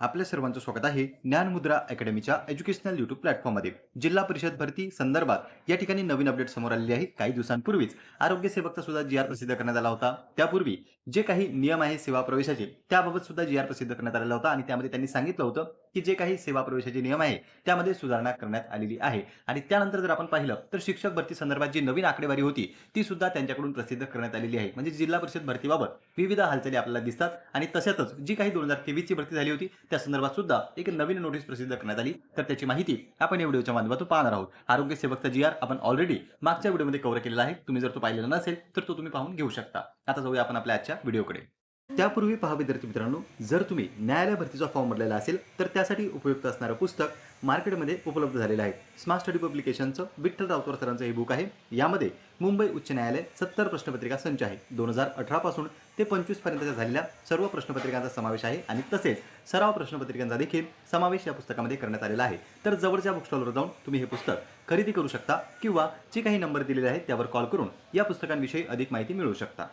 आपल्या सर्वांचं स्वागत आहे ज्ञानमुद्रा अकॅडमीच्या एज्युकेशनल युट्यूब प्लॅटफॉर्ममध्ये. जिल्हा परिषद भरती संदर्भात या ठिकाणी नवीन अपडेट समोर आलेली आहे काही दिवसांपूर्वीच आरोग्य सेवकचा सुद्धा जी आर प्रसिद्ध करण्यात आला होता. त्यापूर्वी जे काही नियम आहे सेवा प्रवेशाचे त्याबाबत सुद्धा जी आर प्रसिद्ध करण्यात आलेला होता आणि त्यामध्ये त्यांनी सांगितलं होतं की जे काही सेवा प्रवेशाचे नियम आहे त्यामध्ये सुधारणा करण्यात आलेली आहे. आणि त्यानंतर जर आपण पाहिलं तर शिक्षक भरती संदर्भात जी नवीन आकडेवारी होती ती सुद्धा त्यांच्याकडून प्रसिद्ध करण्यात आलेली आहे. म्हणजे जिल्हा परिषद भरतीबाबत विविध हालचाली आपल्याला दिसतात आणि तशातच जी काही दोन हजार तेवीसची भरती झाली होती त्या संदर्भात सुद्धा एक नवीन नोटीस प्रसिद्ध करण्यात आली. तर त्याची माहिती आपण या व्हिडिओच्या माध्यमातून पाहणार आहोत. आरोग्य सेवकचा जी आर आपण ऑलरेडी मागच्या व्हिडिओमध्ये कव्हर केलेला आहे. तुम्ही जर तो पाहिलेला नसेल तर तो तुम्ही पाहून घेऊ शकता. आता जाऊया आपण आपल्या आजच्या व्हिडिओकडे. त्यापूर्वी पहा विद्यार्थी मित्रांनो जर तुम्ही न्यायालय भरतीचा फॉर्म भरलेला असेल तर त्यासाठी उपयुक्त असणारं पुस्तक मार्केटमध्ये उपलब्ध झालेलं आहे. स्मार्ट स्टडी पब्लिकेशनचं विठ्ठल रावतोर सरांचं हे बुक आहे. यामध्ये मुंबई उच्च न्यायालय सत्तर प्रश्नपत्रिका संच आहे. दोन हजार अठरापासून ते पंचवीसपर्यंतच्या झालेल्या सर्व प्रश्नपत्रिकांचा समावेश आहे आणि तसेच सराव प्रश्नपत्रिकांचा देखील समावेश या पुस्तकामध्ये करण्यात आलेला आहे. तर जवळच्या बुकस्टॉलवर जाऊन तुम्ही हे पुस्तक खरेदी करू शकता किंवा जे काही नंबर दिलेले आहेत त्यावर कॉल करून या पुस्तकांविषयी अधिक माहिती मिळवू शकता.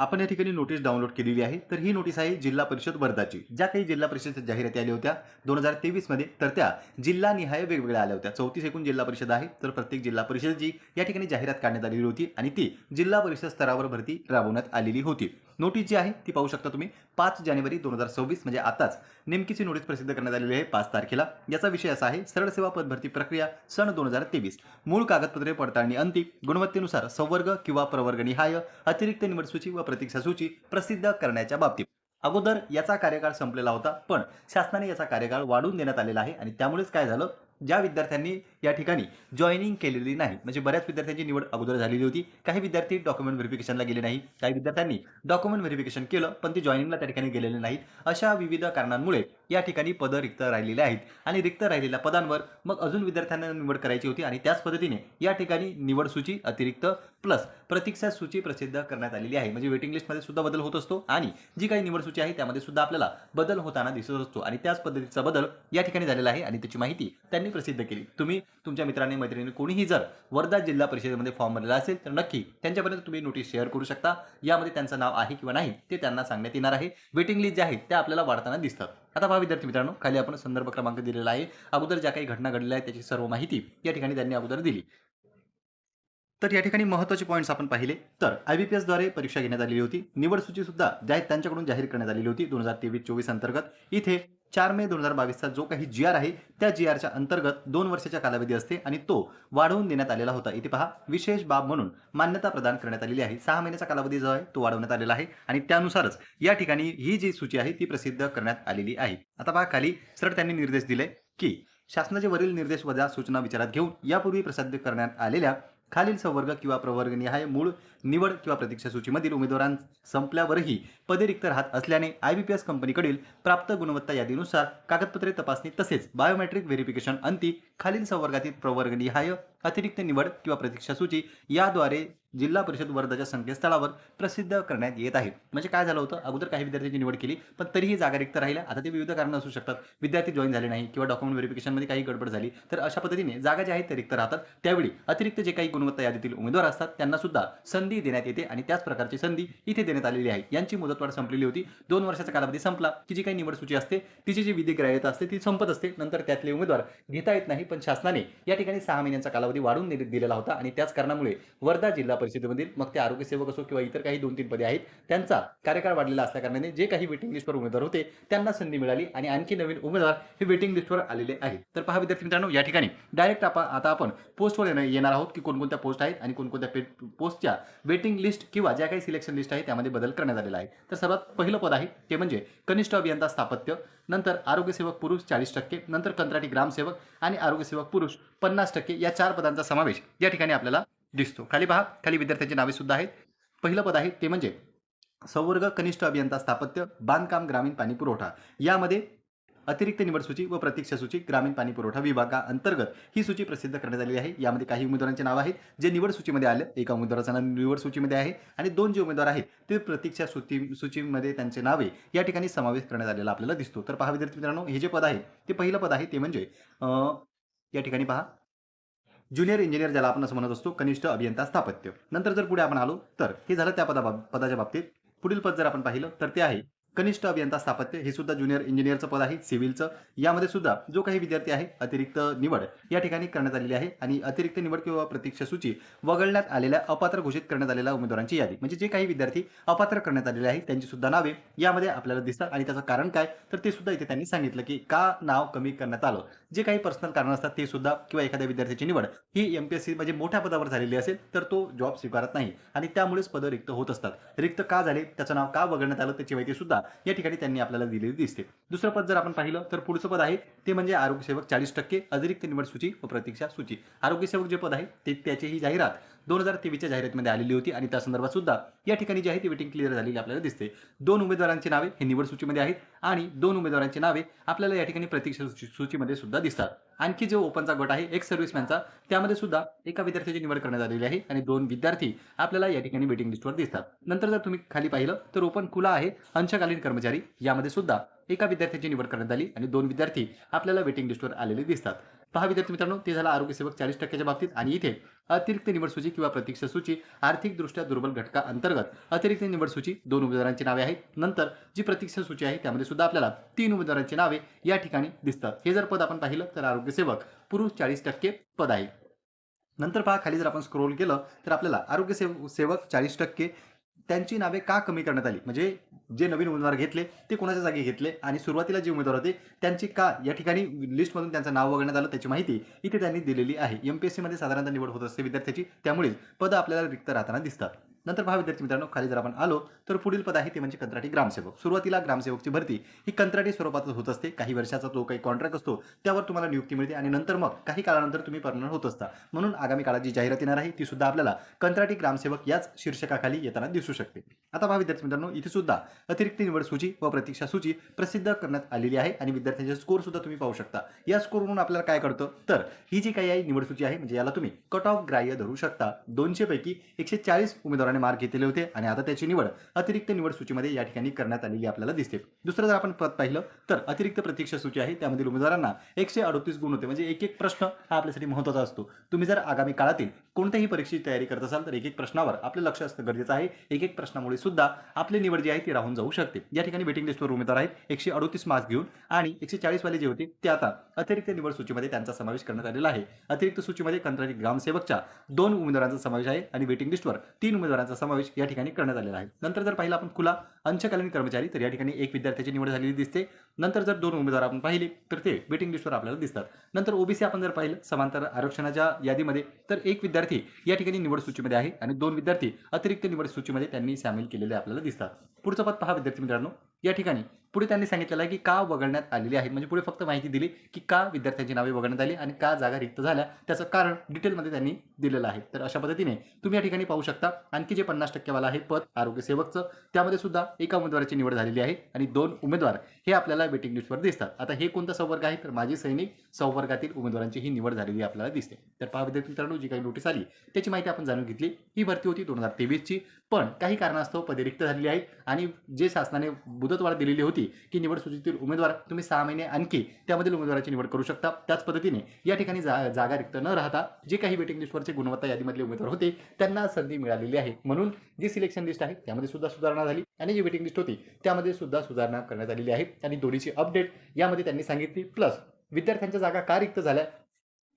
आपण या ठिकाणी नोटीस डाउनलोड केलेली आहे. तर ही नोटीस आहे जिल्हा परिषद वर्धाची. ज्या काही जिल्हा परिषद जाहिराती आल्या होत्या दोन हजार तेवीसमध्ये तर त्या जिल्हानिहाय वेगवेगळ्या आल्या होत्या. चौतीस एकूण जिल्हा परिषद आहे. तर प्रत्येक जिल्हा परिषदची या ठिकाणी जाहिरात काढण्यात आलेली होती आणि ती जिल्हा परिषद स्तरावर भरती राबवण्यात आलेली होती. नोटीस जी आहे ती पाहू शकता तुम्ही. पाच जानेवारी दोन हजार सव्वीस म्हणजे आताच नेमकीची नोटीस प्रसिद्ध करण्यात आलेली आहे पाच तारखेला. याचा विषय असा आहे सरळ सेवा पदभरती प्रक्रिया सन दोन हजार तेवीस. मूळ कागदपत्रे पडताळणी अंतिम गुणवत्तेनुसार संवर्ग किंवा प्रवर्गनिहाय अतिरिक्त निवड सूची व प्रतीक्षा सूची प्रसिद्ध करण्याच्या बाबतीत. अगोदर याचा कार्यकाळ संपलेला होता पण शासनाने याचा कार्यकाळ वाढवून देण्यात आलेला आहे आणि त्यामुळेच काय झालं? ज्या विद्यार्थ्यांनी या ठिकाणी जॉईनिंग केलेली नाही. म्हणजे बऱ्याच विद्यार्थ्यांची निवड अगोदर झालेली होती. काही विद्यार्थी डॉक्युमेंट व्हेरिफिकेशनला गेले नाही काही विद्यार्थ्यांनी डॉक्युमेंट व्हेरिफिकेशन केलं पण ते जॉईनिंगला त्या ठिकाणी गेलेले नाहीत. अशा विविध कारणांमुळे या ठिकाणी पदं रिक्त राहिलेली आहेत. आणि रिक्त राहिलेल्या पदांवर मग अजून विद्यार्थ्यांना निवड करायची होती आणि त्याच पद्धतीने या ठिकाणी निवड सूची अतिरिक्त प्लस प्रतीक्षा सूची प्रसिद्ध करण्यात आलेली आहे. म्हणजे वेटिंग लिस्टमध्ये सुद्धा बदल होत असतो आणि जी काही निवड सूची आहे त्यामध्ये सुद्धा आपल्याला बदल होताना दिसत असतो आणि त्याच पद्धतीचा बदल या ठिकाणी झालेला आहे आणि त्याची माहिती त्यांनी प्रसिद्ध केली. तुम्ही तुमच्या मित्रांनी मैत्रिणी कोणीही जर वर्धा जिल्हा परिषदेमध्ये फॉर्म भरलेला असेल तर नक्की त्यांच्यापर्यंत तुम्ही नोटीस शेअर करू शकता. यामध्ये त्यांचं नाव आहे किंवा नाही ते त्यांना सांगण्यात येणार आहे. वेटिंग लिस्ट जे आहेत त्या आपल्याला वाढताना दिसतात. आता पहा विद्यार्थी मित्रांनो खाली आपण संदर्भ क्रमांक दिलेला आहे. अगोदर ज्या काही घटना घडलेल्या आहेत त्याची सर्व माहिती या ठिकाणी त्यांनी अगोदर दिली. तर या ठिकाणी महत्त्वाचे पॉईंट्स आपण पाहिले. तर आय बी पी एसद्वारे परीक्षा घेण्यात आलेली होती. निवड सूची सुद्धा ज्या त्यांच्याकडून जाहीर करण्यात आलेली होती दोन हजार तेवीस चोवीस अंतर्गत. इथे चार मे दोन हजार बावीसचा जो काही जी आर आहे त्या जी आरच्या अंतर्गत दोन वर्षाच्या कालावधी असते आणि तो वाढवून देण्यात आलेला होता. इथे पहा विशेष बाब म्हणून मान्यता प्रदान करण्यात आलेली आहे. सहा महिन्याचा कालावधी जो आहे तो वाढवण्यात आलेला आहे आणि त्यानुसारच या ठिकाणी ही जी सूची आहे ती प्रसिद्ध करण्यात आलेली आहे. आता पहा खाली सरळ त्यांनी निर्देश दिले की शासनाचे वरील निर्देश वजा सूचना विचारात घेऊन यापूर्वी प्रसिद्ध करण्यात आलेल्या खालील संवर्ग किंवा प्रवर्गनिहाय मूळ निवड किंवा प्रतीक्षा सूचीमधील उमेदवारां संपल्यावरही पदे रिक्त राहत असल्याने आय बी पी एस कंपनीकडील प्राप्त गुणवत्ता यादीनुसार कागदपत्रे तपासणी तसेच बायोमेट्रिक व्हेरिफिकेशन अंती खालील संवर्गातील प्रवर्गनिहाय अतिरिक्त निवड किंवा प्रतीक्षा सूची याद्वारे जिल्हा परिषद वर्धाच्या संकेतस्थळावर प्रसिद्ध करण्यात येत आहे. म्हणजे काय झालं होतं? अगोदर काही विद्यार्थ्यांची निवड केली पण तरीही जागा रिक्त राहिल्या. आता ते विविध कारणं असू शकतात. विद्यार्थी जॉईन झाले नाही किंवा डॉक्युमेंट व्हेरिफिकेशनमध्ये काही गडबड झाली तर अशा पद्धतीने जागा ज्या आहेत त्या रिक्त राहतात. त्यावेळी अतिरिक्त जे काही गुणवत्ता यादीतील उमेदवार असतात त्यांना सुद्धा संधी देण्यात येते आणि त्याच प्रकारची संधी इथे देण्यात आलेली आहे. यांची मुदतवाढ संपलेली होती. दोन वर्षाचा कालावधी संपला. की जी काही निवड सूची असते तिची जी विधी ग्राह्यता असते ती संपत असते. नंतर त्यातले उमेदवार घेता येत नाही पण शासनाने या ठिकाणी सहा महिन्यांचा कालावधी वाढून दिलेला होता आणि त्याच कारणामुळे वर्धा जिल्हा परिषदेमधील मग ते आरोग्य सेवक असो किंवा इतर काही दोन तीन पदे आहेत त्यांचा कार्यकाळ वाढलेला असल्या कारणाने जे काही वेटिंग लिस्टवर उमेदवार होते त्यांना संधी मिळाली आणि आणखी नवीन उमेदवार हे वेटिंग लिस्टवर आलेले आहेत. तर पहा विद्यार्थी मित्रांनो या ठिकाणी डायरेक्ट आपण आता आपण पोस्टवर येणार येणार आहोत की कोणकोणत्या पोस्ट आहेत आणि कोणकोणत्या पोस्टच्या वेटिंग लिस्ट किंवा ज्या काही सिलेक्शन लिस्ट आहे त्यामध्ये बदल करण्यात आलेला आहे. तर सर्वात पहिलं पद आहे ते म्हणजे कनिष्ठ अभियंता स्थापत्य. नंतर आरोग्यसेवक पुरुष चाळीस टक्के नंतर कंत्राटी ग्रामसेवक आणि आरोग्यसेवक पुरुष पन्नास टक्के या चार पदांचा समावेश या ठिकाणी आपल्याला दिसतो. खाली पहा खाली विद्यार्थ्यांची नावे सुद्धा आहेत. पहिलं पद आहे ते म्हणजे संवर्ग कनिष्ठ अभियंता स्थापत्य बांधकाम ग्रामीण पाणी पुरवठा. यामध्ये अतिरिक्त निवड सूची व प्रतीक्षा सूची ग्रामीण पाणी पुरवठा विभागाअंतर्गत ही सूची प्रसिद्ध करण्यात आलेली आहे. यामध्ये काही उमेदवारांचे नाव आहेत. जे निवड सूचीमध्ये आले एका उमेदवाराचं नाव निवड सूचीमध्ये आहे आणि दोन जे उमेदवार आहेत ते प्रतीक्षा सूची सूचीमध्ये त्यांचे नावे या ठिकाणी समावेश करण्यात आलेला आपल्याला दिसतो. तर पहा विद्यार्थी मित्रांनो हे जे पद आहे ते पहिलं पद आहे ते म्हणजे अं, या ठिकाणी पहा. ज्युनियर इंजिनियर ज्याला आपण असं म्हणत असतो कनिष्ठ अभियंता स्थापत्य. नंतर जर पुढे आपण आलो तर हे झालं त्या पदा पदाच्या बाबतीत. पुढील पद जर आपण पाहिलं तर ते आहे कनिष्ठ अभियंता स्थापत्य हे सुद्धा ज्युनियर इंजिनियरचं पद आहे सिव्हिलचं. यामध्ये सुद्धा जो काही विद्यार्थी आहे अतिरिक्त निवड या ठिकाणी करण्यात आलेली आहे आणि अतिरिक्त निवड किंवा प्रतीक्षा सूची वगळण्यात आलेल्या अपात्र घोषित करण्यात आलेल्या उमेदवारांची यादी. म्हणजे जे काही विद्यार्थी अपात्र करण्यात आलेले आहे त्यांची सुद्धा नावे यामध्ये आपल्याला दिसतात. आणि त्याचं कारण काय? तर ते सुद्धा इथे त्यांनी सांगितलं की का नाव कमी करण्यात आलं. जे काही पर्सनल कारण असतात ते सुद्धा किंवा एखाद्या विद्यार्थ्याची निवड ही एम पी एस सी म्हणजे मोठ्या पदावर झालेली असेल तर तो जॉब स्वीकारत नाही. आणि त्यामुळेच पदं रिक्त होत असतात. रिक्त का झाले? त्याचं नाव का वगळण्यात आलं? त्याची माहिती सुद्धा या ठिकाणी त्यांनी आपल्याला दिलेली दिसते. दुसरं पद जर आपण पाहिलं तर पुढचं पद आहे ते म्हणजे आरोग्यसेवक चाळीस टक्के अतिरिक्त निवड सूची व प्रतीक्षा सूची. आरोग्यसेवक जे पद आहे ते त्याची ही जाहिरात दोन हजार तेवीसच्या जाहिरातीमध्ये आलेली होती आणि त्या संदर्भात सुद्धा या ठिकाणी जी आहे ती वेटिंग क्लिअर झालेली आपल्याला दिसते. दोन उमेदवारांची नावे हे निवड सूचीमध्ये आहेत आणि दोन उमेदवारांची नावे आपल्याला या ठिकाणी प्रतीक्षा सूची सूचीमध्ये सुद्धा दिसतात. आणखी जो ओपनचा गट आहे एक सर्व्हिसमॅनचा त्यामध्ये सुद्धा एका विद्यार्थ्याची निवड करण्यात आलेली आहे आणि दोन विद्यार्थी आपल्याला या ठिकाणी वेटिंग लिस्टवर दिसतात. नंतर जर तुम्ही खाली पाहिलं तर ओपन खुला आहे. अंशकालीन कर्मचारी यामध्ये सुद्धा एका विद्यार्थ्याची निवड करण्यात आली आणि दोन विद्यार्थी आपल्याला वेटिंग लिस्टवर आलेले दिसतात. पहा विद्यार्थी मित्रांनो ते झालं आरोग्यसेवक चाळीस टक्क्याच्या बाबतीत आणि इथे अतिरिक्त निवड सूची किंवा प्रतीक्षा सूची आर्थिकदृष्ट्या दुर्बल घटका अंतर्गत. अतिरिक्त निवड सूची दोन उमेदवारांची नावे आहेत. नंतर जी प्रतीक्षा सूची आहे त्यामध्ये सुद्धा आपल्याला तीन उमेदवारांची नावे या ठिकाणी दिसतात. हे जर पद आपण पाहिलं तर आरोग्यसेवक पुरुष चाळीस टक्के पद आहे. नंतर पहा खाली जर आपण स्क्रोल केलं तर आपल्याला आरोग्य सेव सेवक चाळीस टक्के त्यांची नावे का कमी करण्यात आली? म्हणजे जे नवीन उमेदवार घेतले ते कोणाच्या जागी घेतले आणि सुरुवातीला जे उमेदवार होते त्यांची का या ठिकाणी लिस्टमधून त्यांचं नाव वगळण्यात आलं त्याची माहिती इथे त्यांनी दिलेली आहे. एम पी एस सीमध्ये साधारणतः निवड होत असते विद्यार्थ्याची त्यामुळेच पदं आपल्याला रिक्त राहताना दिसतात. नंतर पहा विद्यार्थी मित्रांनो खाली जर आपण आलो तर पुढील पद आहे ते म्हणजे कंत्राटी ग्रामसेवक. सुरुवातीला ग्रामसेवकची भरती ही कंत्राटी स्वरूपातच होत असते. काही वर्षाचा जो काही कॉन्ट्रॅक्ट असतो त्यावर तुम्हाला नियुक्ती मिळते आणि नंतर मग काही काळानंतर तुम्ही परमनंट होत असता. म्हणून आगामी काळात जी जाहिरात येणार आहे ती सुद्धा आपल्याला कंत्राटी ग्रामसेवक याच शीर्षकाखाली येताना दिसू शकते. आता पहा विद्यार्थी मित्रांनो इथे सुद्धा अतिरिक्त निवड सूची व प्रतीक्षा सूची प्रसिद्ध करण्यात आलेली आहे आणि विद्यार्थ्यांचे स्कोर सुद्धा तुम्ही पाहू शकता. या स्कोरवरून आपल्याला काय कळतं? तर ही जी काही आहे निवड सूची आहे म्हणजे याला तुम्ही कट ऑफ ग्राह्य धरू शकता. दोनशे पैकी एकशे चाळीस उमेदवार उमेदवाराने मार्क घेतलेले होते आणि आता त्याची निवड अतिरिक्त निवड सूचीमध्ये या ठिकाणी करण्यात आलेली आपल्याला दिसते. दुसरं जर आपण पद पाहिलं तर अतिरिक्त प्रतीक्षा सूची आहे. त्यामधील उमेदवारांना एकशे अडतीस गुण होते. म्हणजे एक एक प्रश्न हा आपल्यासाठी महत्त्वाचा असतो. तुम्ही जर आगामी काळातील कोणत्याही परीक्षेची तयारी करत असाल तर एक एक प्रश्नावर आपलं लक्ष असणं गरजेचं आहे. एक एक प्रश्नामुळे सुद्धा आपली निवड जी आहे ती राहून जाऊ शकते. या ठिकाणी वेटिंग लिस्टवर उमेदवार आहेत. एकशे अडतीस मार्क्स घेऊन आणि एकशे चाळीस वाले जे होते ते आता अतिरिक्त निवड सूचीमध्ये त्यांचा समावेश करण्यात आलेला आहे. अतिरिक्त सूचीमध्ये कंत्राटी ग्रामसेवकच्या दोन उमेदवारांचा समावेश आहे आणि वेटिंग लिस्टवर तीन कर्मचाऱ्यांचा समावेश या ठिकाणी करण्यात आलेला आहे. नंतर जर पाहिलं आपण खुला अंशकालीन कर्मचारी तर या ठिकाणी एक विद्यार्थ्याची निवड झालेली दिसते. नंतर जर दोन उमेदवार आपण पाहिले तर ते वेटिंग लिस्टवर आपल्याला दिसतात. नंतर ओबीसी आपण जर पाहिलं समांतर आरक्षणाच्या यादीमध्ये तर एक विद्यार्थी या ठिकाणी निवड सूचीमध्ये आहे आणि दोन विद्यार्थी अतिरिक्त निवड सूचीमध्ये त्यांनी सामील केलेले आपल्याला दिसतात. पुढचं पद पहा विद्यार्थी मित्रांनो. या ठिकाणी पुढे त्यांनी सांगितलेलं आहे की का वगळण्यात आलेली आहेत म्हणजे पुढे फक्त माहिती दिली की का विद्यार्थ्यांची नावे वगळण्यात आली आणि का जागा रिक्त झाल्या. त्याचं कारण डिटेलमध्ये त्यांनी दिलेलं आहे. तर अशा पद्धतीने तुम्ही या ठिकाणी पाहू शकता आणखी जे पन्नास टक्केवाला आहे पद आरोग्य सेवकचं त्यामध्ये सुद्धा एका उमेदवाराची निवड झालेली आहे आणि दोन उमेदवार हे आपल्याला बेटिंग लिस्टवर दिसतात. आता हे कोणता संवर्ग आहे? तर माजी सैनिक संवर्गातील उमेदवारांची ही निवड झालेली आपल्याला दिसते. तर पहा विद्यार्थी मित्रांनो जी काही नोटीस आली त्याची माहिती आपण जाणून घेतली. ही भरती होती दोन हजार तेवीसची. पण काही कारणास्तव पदे रिक्त झालेली आहेत. आणि जे शासनाने मुदतवाढ दिलेली होती की निवड सूचीतील उमेदवार तुम्ही सहा महिने आणखी त्यामधील उमेदवाराची निवड करू शकता. त्याच पद्धतीने या ठिकाणी जा जागा रिक्त न राहता जे काही वेटिंग लिस्टवरचे गुणवत्ता यादीमधले उमेदवार होते त्यांना संधी मिळालेली आहे. म्हणून जी सिलेक्शन लिस्ट आहे त्यामध्ये सुद्धा सुधारणा झाली. आणि जी वेटिंग लिस्ट होती त्यामध्ये सुद्धा सुधारणा करण्यात आलेली आहे. आणि दोन्ही अपडेट यामध्ये त्यांनी सांगितली. प्लस विद्यार्थ्यांच्या जागा का रिक्त झाल्या?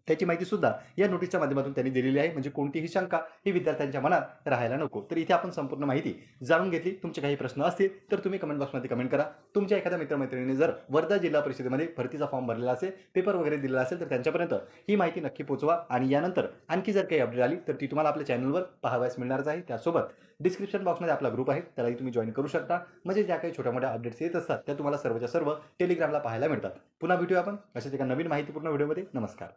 त्याची माहिती सुद्धा या नोटीसच्या माध्यमातून त्यांनी दिलेली आहे. म्हणजे कोणतीही शंका ही विद्यार्थ्यांच्या मनात राहायला नको. तर इथे आपण संपूर्ण माहिती जाणून घेतली. तुमचे काही प्रश्न असतील तर तुम्ही कमेंट बॉक्समध्ये कमेंट करा. तुमच्या एखाद्या मित्रमैत्रिणीने जर वर्धा जिल्हा परिषदेमध्ये भरतीचा फॉर्म भरलेला असेल पेपर वगैरे दिलेला असेल तर त्यांच्यापर्यंत ही माहिती नक्की पोहोचवा. आणि यानंतर आणखी जर काही अपडेट आली तर ती तुम्हाला आपल्या चॅनलवर पाहावयास मिळणारच आहे. त्यासोबत डिस्क्रिप्शन बॉक्समध्ये आपला ग्रुप आहे. त्यालाही तुम्ही जॉईन करू शकता. म्हणजे ज्या काही छोट्या मोठ्या अपडेट्स येत असतात त्या तुम्हाला सर्वच्या सर्व टेलिग्रामला पाहायला मिळतात. पुन्हा भेटूया आपण. अशाच एका नवीन माहितीपूर्ण व्हिडिओमध्ये नमस्कार.